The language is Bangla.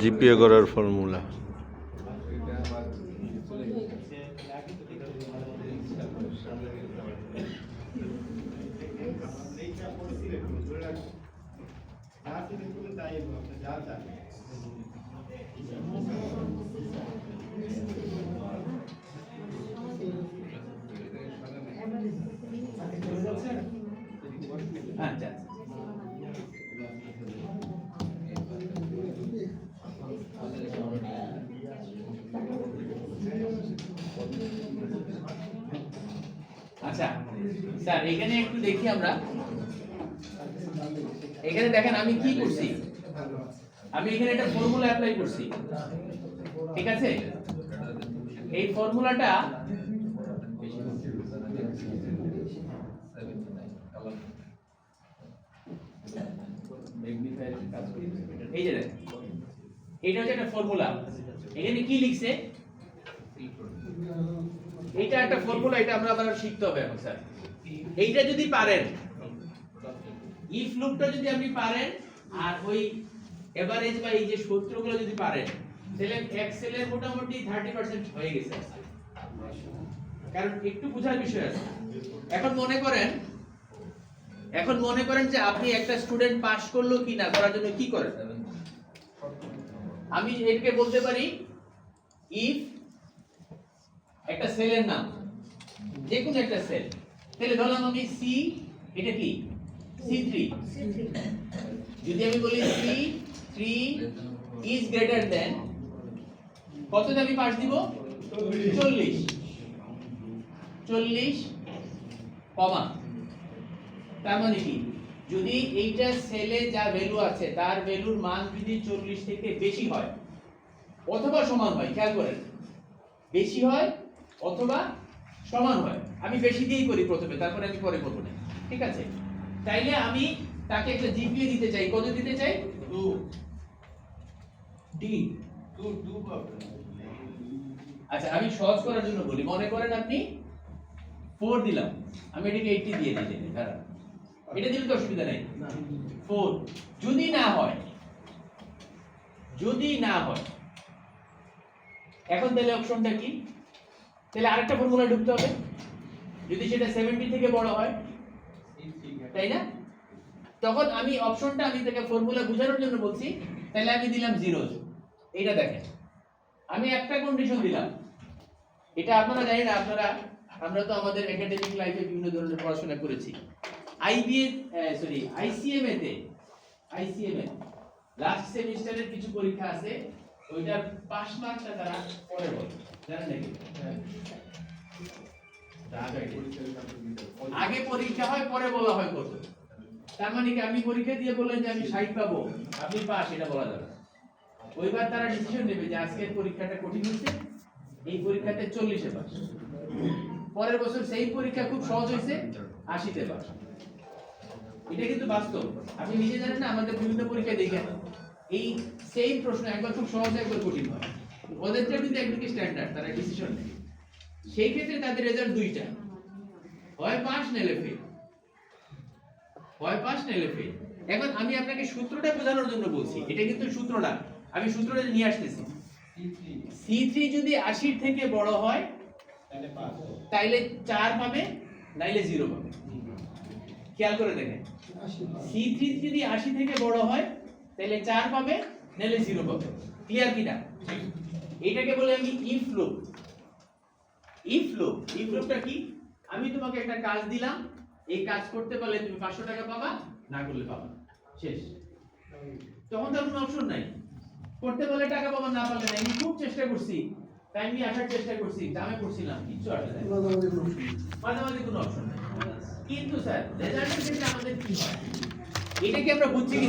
জিপিএ করার ফর্মুলা। আচ্ছা আচ্ছা স্যার, এখানে একটু দেখি আমরা। এখানে দেখেন, আমি কি করছি? আমি এখানে একটা ফর্মুলা অ্যাপ্লাই করছি। ঠিক আছে? এই ফর্মুলাটা এই যে এটা হচ্ছে একটা ফর্মুলা এখানে কি লিখছে? এটা একটা ফর্মুলা এটা আমরা আবার শিখতে হবে এখন, স্যার। এইটা যদি পারেন ইফ লুপটা যদি আপনি পারেন, আর ওই এভারেজ বা এই যে সূত্রগুলো যদি পারেন, তাহলে এক্সেল এর মোটামুটি 30% হয়ে গেছে কারণ একটু বোঝার বিষয় আছে। এখন মনে করেন, এখন মনে করেন যে আপনি একটা স্টুডেন্ট পাস করল কি না করার জন্য কি করেন? আমি এটাকে বলতে পারি ইফ একটা সেলের নাম। যে কোনো একটা সেল। তাহলে ধরলাম আমি সি এটা কি? সি থ্রি যদি আমি বলি C three is greater than কততে আমি পাস দিব? চল্লিশ। চল্লিশ। কমা। তার মানে কি? যদি এইটা সেলে যা ভ্যালু আছে তার ভ্যালুর মান যদি চল্লিশ থেকে বেশি হয় অথবা সমান হয় খেয়াল করেন। বেশি হয় অথবা সমান হয়। আমি বেশি দিয়েই করি প্রথমে, তারপরে আমি পরে প্রথমে। ঠিক আছে? তাইলে আমি তাকে একটা জিপিএ দিতে চাই। কত দিতে চাই? টু ডি আচ্ছা আমি সহজ করার জন্য বলি। মনে করেন আপনি ফোর দিলাম। আমি এটাকে এইটটি দিয়ে দিই দাঁড়া এটা দিলে তো অসুবিধা নেই। ফোর যদি না হয়, যদি না হয়, এখন তাহলে অপশনটা কি? তাহলে আরেকটা ফর্মুলা ঢুকতে হবে। যদি সেটা সেভেন্টি থেকে বড় হয়, তাই না? তখন আমি অপশনটা আমি তাকে ফর্মুলা বোঝানোর জন্য বলছি, তাহলে আমি দিলাম জিরো এইটা দেখেন। আমি একটা কন্ডিশন দিলাম। এটা আপনারা জানি না আপনারা, আমরা তো আমাদের একাডেমিক লাইফে বিভিন্ন ধরনের পড়াশোনা করেছি। আইবিএ সরি আইসিএম তে আইসিএম এ লাস্ট সেমিস্টারের কিছু পরীক্ষা আছে। ওইটার পাস মার্কটা তারা পরে বলে। জানেন নাকি? আগে পরীক্ষা হয় পরে বলা হয় কত? তার মানে কি আপনি পরীক্ষা দিয়ে বললেন যে আমি ষাট পাবো। আপনি পাস এটা বলা যাবে ওইবার তারা ডিসিশন নেবে যে আজকের পরীক্ষাটা কঠিন হচ্ছে এই পরীক্ষাতে চল্লিশে পাস। পরের বছর সেই পরীক্ষা খুব সহজ হয়েছে আশিতে পাস। এটা কিন্তু বাস্তব। আপনি নিজে জানেন না আমাদের বিভিন্ন পরীক্ষা দেখেন। এই সেম প্রশ্ন একবার খুব সহজ একবার কঠিন হয়। ওদেরটা কিন্তু একদিকে স্ট্যান্ডার্ড তারা ডিসিশন নেয়। সেই ক্ষেত্রে তাদের রেজাল্ট দুইটা। হয় পাস নাহলে ফেল হয় পাস নাহলে ফেল এখন আমি আপনাকে সূত্রটা বোঝানোর জন্য বলছি। এটা কিন্তু সূত্রটা আমি সূত্রটা নিয়ে আসতেছি। সি থ্রি যদি আশির থেকে বড় হয় তাইলে চার পাবে নাইলে জিরো পাবে। খেয়াল করে দেখেন। সি থ্রি যদি আশি থেকে বড় হয় তাহলে চার পাবে নাহলে জিরো পাবে। ক্লিয়ার কিনা এটাকে বলে আমি if loop if loop if লুপটা কি? আমি তোমাকে একটা কাজ দিলাম এই কাজ করতে পারলে তুমি পাঁচশো টাকা পাবা না করলে পাবা শেষ। তখন তো আর কোনো অপশন নাই। করতে পারলে টাকা পাবা না পারলে না আমি খুব চেষ্টা করছি। টাইম নিয়ে আসার চেষ্টা করছি দামে করছিলাম কিচ্ছু আসে নাই। মাঝে মাঝে কোনো অপশন নাই। কিন্তু স্যার রেজাল্টের ক্ষেত্রে আমাদের কি হয়? এটা কি আমরা বুঝছি কিনা?